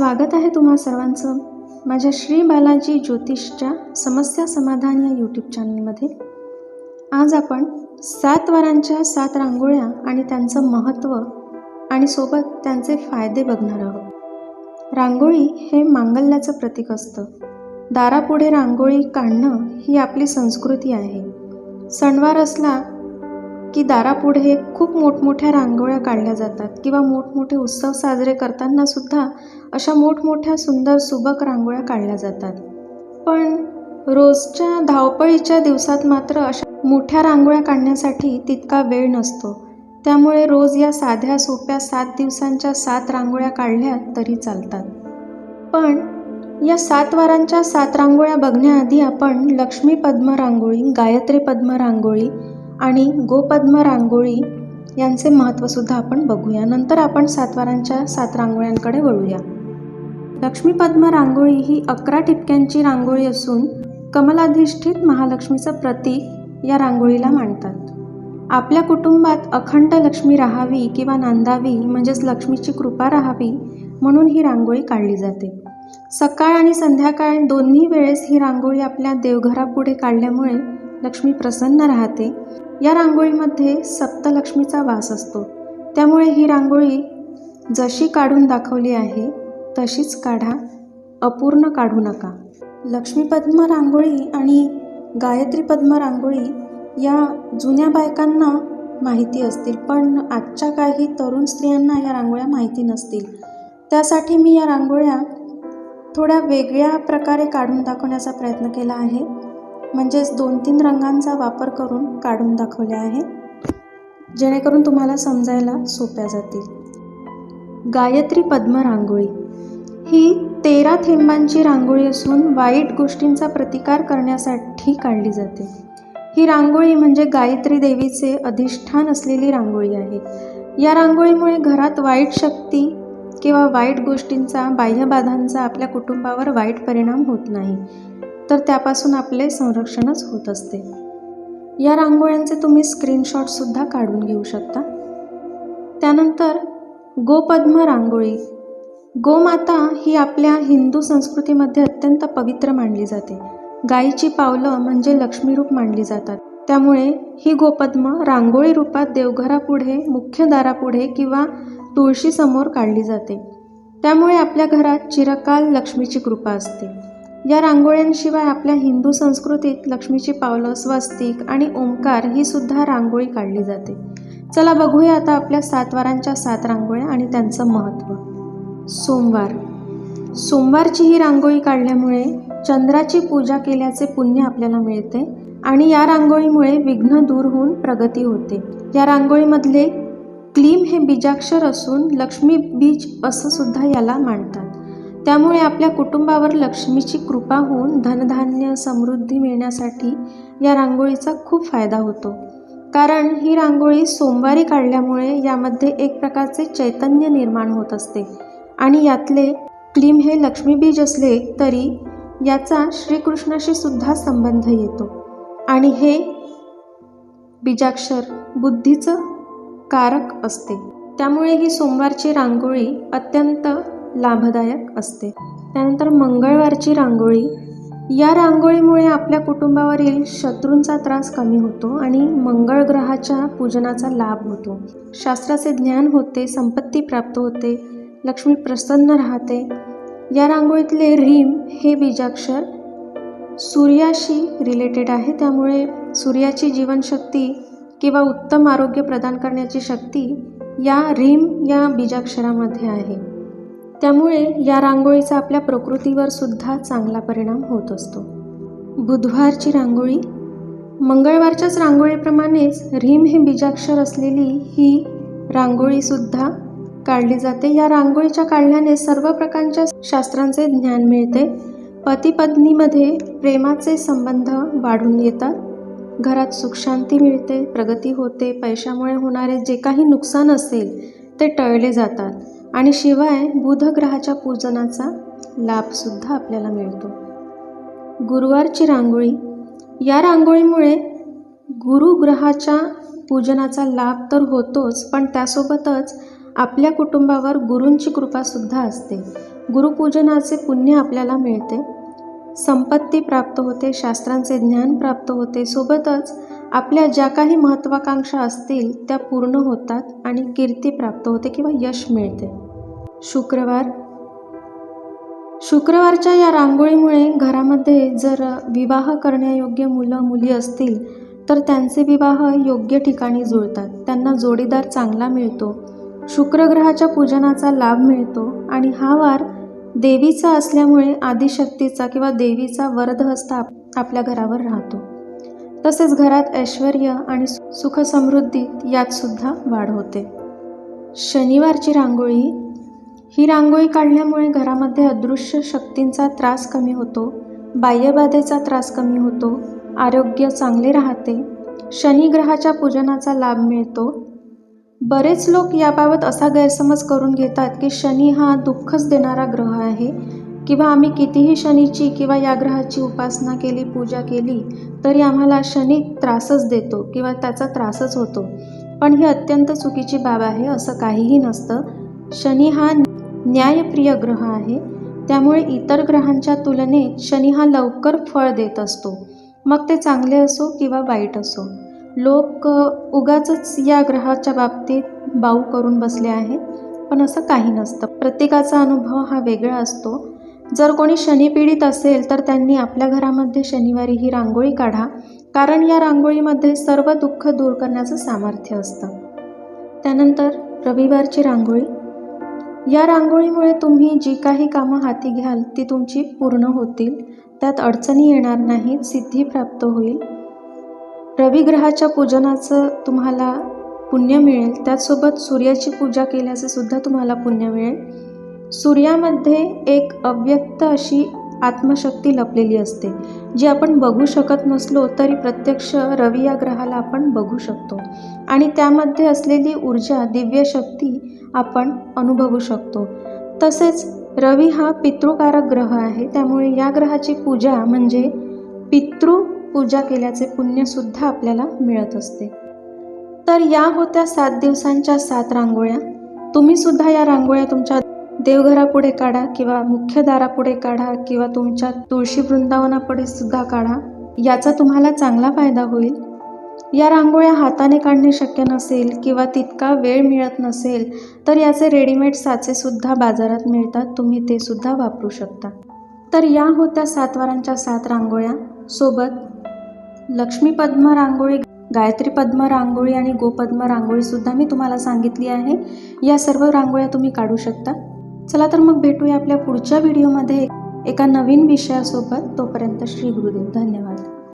स्वागत आहे तुम्हा सर्वांचं माझ्या श्री बालाजी ज्योतिषच्या समस्या समाधान या यूट्यूब चॅनलमध्ये आज आपण सात वारांच्या सात रांगोळ्या आणि त्यांचं महत्त्व आणि सोबत त्यांचे फायदे बघणार आहोत. रांगोळी हे मांगल्याचं प्रतीक असतं. दारापुढे रांगोळी काढणं ही आपली संस्कृती आहे. सणवार असला की दारापुढे खूप मोठमोठ्या रांगोळ्या काढल्या जातात किंवा मोठमोठे उत्सव साजरे करताना सुद्धा अशा मोठमोठ्या सुंदर सुबक रांगोळ्या काढल्या जातात. पण रोजच्या धावपळीच्या दिवसात मात्र अशा मोठ्या रांगोळ्या काढण्यासाठी तितका वेळ नसतो. त्यामुळे रोज या साध्या सोप्या सात दिवसांच्या सात रांगोळ्या काढल्या तरी चालतात. पण या सात वारांच्या सात रांगोळ्या बघण्याआधी आपण लक्ष्मी पद्म रांगोळी गायत्री पद्म रांगोळी आणि गोपद्म रांगोळी यांचे महत्त्वसुद्धा आपण बघूया. नंतर आपण सातवारांच्या सात रांगोळ्यांकडे वळूया. लक्ष्मीपद्म रांगोळी ही अकरा ठिपक्यांची रांगोळी असून कमलाधिष्ठित महालक्ष्मीचं प्रतीक या रांगोळीला मांडतात आपल्या कुटुंबात अखंड लक्ष्मी राहावी किंवा नांदावी म्हणजेच लक्ष्मीची कृपा राहावी म्हणून ही रांगोळी काढली जाते. सकाळ आणि संध्याकाळ दोन्ही वेळेस ही रांगोळी आपल्या देवघरापुढे काढल्यामुळे लक्ष्मी प्रसन्न राहते. या रांगोळीमध्ये सप्तलक्ष्मीचा वास असतो. त्यामुळे ही रांगोळी जशी काढून दाखवली आहे तशीच काढा. अपूर्ण काढू नका. लक्ष्मी पद्म रांगोळी आणि गायत्री पद्म रांगोळी या जुन्या बायकांना माहिती असतील पण आजच्या काही तरुण स्त्रियांना या रांगोळ्या माहिती नसतील. त्यासाठी मी या रांगोळ्या थोड्या वेगळ्या प्रकारे काढून दाखवण्याचा प्रयत्न केला आहे. म्हणजेच दोन तीन रंगांचा वापर करून काढून दाखवले आहे जेणेकरून तुम्हाला समजायला सोप्या जातील. गायत्री पद्म रांगोळी. ही तेरा थेंबांची रांगोळी असून वाईट गोष्टींचा प्रतिकार करण्यासाठी काढली जाते. ही रांगोळी म्हणजे गायत्री देवीचे अधिष्ठान असलेली रांगोळी आहे. या रांगोळीमुळे घरात वाईट शक्ती किंवा वाईट गोष्टींचा बाह्यबाधांचा आपल्या कुटुंबावर वाईट परिणाम होत नाही. तर त्यापासून आपले संरक्षणच होत असते. या रांगोळ्यांचे तुम्ही स्क्रीनशॉटसुद्धा काढून घेऊ शकता. त्यानंतर गोपद्म रांगोळी. गोमाता ही आपल्या हिंदू संस्कृतीमध्ये अत्यंत पवित्र मानली जाते. गायीची पावलं म्हणजे लक्ष्मीरूप मानली जातात. त्यामुळे ही गोपद्म रांगोळी रूपात देवघरापुढे मुख्य दारापुढे किंवा तुळशीसमोर काढली जाते. त्यामुळे आपल्या घरात चिरकाल लक्ष्मीची कृपा असते. या रांगोळ्यांशिवाय आपल्या हिंदू संस्कृतीत लक्ष्मीची पावलं स्वस्तिक आणि ओंकार ही सुद्धा रांगोळी काढली जाते. चला बघूया आता आपल्या सातवारांच्या सात रांगोळ्या आणि त्यांचं महत्त्व. सोमवार. सोमवारची ही रांगोळी काढल्यामुळे चंद्राची पूजा केल्याचे पुण्य आपल्याला मिळते आणि या रांगोळीमुळे विघ्न दूर होऊन प्रगती होते. या रांगोळीमधले क्लीम हे बीजाक्षर असून लक्ष्मी बीज असं सुद्धा याला मांडतात त्यामुळे आपल्या कुटुंबावर लक्ष्मीची कृपा होऊन धनधान्य समृद्धी मिळण्यासाठी या रांगोळीचा खूप फायदा होतो. कारण ही रांगोळी सोमवारी काढल्यामुळे यामध्ये एक प्रकारचे चैतन्य निर्माण होत असते. आणि यातले क्लीम हे लक्ष्मीबीज असले तरी याचा श्रीकृष्णाशी सुद्धा संबंध येतो. आणि हे बीजाक्षर बुद्धीचं कारक असते. त्यामुळे ही सोमवारची रांगोळी अत्यंत लाभदायक असते. त्यानंतर मंगळवारची रांगोळी. या रांगोळीमुळे आपल्या कुटुंबावरील शत्रूंचा त्रास कमी होतो आणि मंगळ ग्रहाच्या पूजनाचा लाभ होतो. शास्त्राचे ज्ञान होते संपत्ती प्राप्त होते लक्ष्मी प्रसन्न राहते. या रांगोळीतले रीम हे बीजाक्षर सूर्याशी रिलेटेड आहे. त्यामुळे सूर्याची जीवनशक्ती किंवा उत्तम आरोग्य प्रदान करण्याची शक्ती या रीम या बीजाक्षरामध्ये आहे. त्यामुळे या रांगोळीचा आपल्या प्रकृतीवर सुद्धा चांगला परिणाम होत असतो. बुधवारची रांगोळी? मंगळवारच्याच रांगोळीप्रमाणेच रीम हे बीजाक्षर असलेली ही रांगोळीसुद्धा काढली जाते. या रांगोळीच्या काढल्याने सर्व प्रकारच्या शास्त्रांचे ज्ञान मिळते. पतीपत्नीमध्ये प्रेमाचे संबंध वाढून येतात. घरात सुखशांती मिळते प्रगती होते पैशामुळे होणारे जे काही नुकसान असेल ते टळले जातात. आणि शिवाय बुधग्रहाच्या पूजनाचा लाभसुद्धा आपल्याला मिळतो. गुरुवारची रांगोळी. या रांगोळीमुळे गुरुग्रहाच्या पूजनाचा लाभ तर होतोच पण त्यासोबतच आपल्या कुटुंबावर गुरूंची कृपासुद्धा असते. गुरुपूजनाचे पुण्य आपल्याला मिळते. संपत्ती प्राप्त होते शास्त्रांचे ज्ञान प्राप्त होते. सोबतच आपल्या ज्या काही महत्त्वाकांक्षा असतील त्या पूर्ण होतात आणि कीर्ती प्राप्त होते किंवा यश मिळते. शुक्रवार. शुक्रवारच्या या रांगोळीमुळे घरामध्ये जर विवाह करण्यायोग्य मुलं मुली असतील तर त्यांचे विवाह योग्य ठिकाणी जुळतात. त्यांना जोडीदार चांगला मिळतो. शुक्रग्रहाच्या पूजनाचा लाभ मिळतो आणि हा वार देवीचा असल्यामुळे आदिशक्तीचा किंवा देवीचा वरदहस्त आप आपल्या घरावर राहतो. तसेच घरात ऐश्वर आणि सुखसमृद्धीत यातसुद्धा वाढ होते. शनिवारची रांगोळी ही रांगोळी काढल्यामुळे घरामध्ये अदृश्य शक्तींचा त्रास कमी होतो बाह्यबाधेचा त्रास कमी होतो आरोग्य चांगले राहते शनिग्रहाच्या पूजनाचा लाभ मिळतो. बरेच लोक याबाबत असा गैरसमज करून घेतात की शनी हा दुःखच देणारा ग्रह आहे किंवा आम्ही कितीही शनीची किंवा या ग्रहाची उपासना केली पूजा केली तरी आम्हाला शनी त्रासच देतो किंवा त्याचा त्रासच होतो. पण ही अत्यंत चुकीची बाब आहे असं काहीही नसतं. शनी हा न्यायप्रिय ग्रह आहे. त्यामुळे इतर ग्रहांच्या तुलनेत शनी हा लवकर फळ देत असतो. मग ते चांगले असो किंवा वाईट असो. लोक उगाच या ग्रहाच्या बाबतीत बाऊ करून बसले आहेत. पण असं काही नसतं. प्रत्येकाचा अनुभव हा वेगळा असतो. जर कोणी शनिपीडित असेल तर त्यांनी आपल्या घरामध्ये शनिवारी ही रांगोळी काढा. कारण या रांगोळीमध्ये सर्व दुःख दूर करण्याचं सामर्थ्य असतं. त्यानंतर रविवारची रांगोळी. या रांगोळीमुळे तुम्ही जी काही कामं हाती घ्याल ती तुमची पूर्ण होतील. त्यात अडचणी येणार नाहीत सिद्धी प्राप्त होईल. रविग्रहाच्या पूजनाचं तुम्हाला पुण्य मिळेल. त्याचसोबत सूर्याची पूजा केल्याचं सुद्धा तुम्हाला पुण्य मिळेल. सूर्यामध्ये एक अव्यक्त अशी आत्मशक्ती लपलेली असते जी आपण बघू शकत नसलो तरी प्रत्यक्ष रवी या ग्रहाला आपण बघू शकतो. आणि त्यामध्ये असलेली ऊर्जा दिव्य शक्ती आपण अनुभवू शकतो. तसेच रवी हा पितृकारक ग्रह आहे त्यामुळे या ग्रहाची पूजा म्हणजे पितृ पूजा केल्याचे पुण्यसुद्धा आपल्याला मिळत असते. तर या होत्या सात दिवसांच्या सात रांगोळ्या. तुम्हीसुद्धा या रांगोळ्या तुमच्या देवघरापुढे काढा किंवा मुख्य दारापुढे काढा किंवा तुमच्या तुळशी वृंदावनापुढे सुद्धा काढा. याचा तुम्हाला चांगला फायदा होईल. या रांगोळ्या हाताने काढणे शक्य नसेल किंवा तितका वेळ मिळत नसेल तर याचे रेडीमेड साचेसुद्धा बाजारात मिळतात. तुम्ही ते सुद्धा वापरू शकता. तर या होत्या सातवारांच्या सात रांगोळ्या. सोबत लक्ष्मी पद्म रांगोळी गायत्री पद्म रांगोळी आणि गोपद्म रांगोळीसुद्धा मी तुम्हाला सांगितली आहे. या सर्व रांगोळ्या तुम्ही काढू शकता. चला तर मग भेटूया आपल्या पुढच्या व्हिडिओमध्ये. एका नवीन विषयासोबत तोपर्यंत श्री गुरुदेव. धन्यवाद.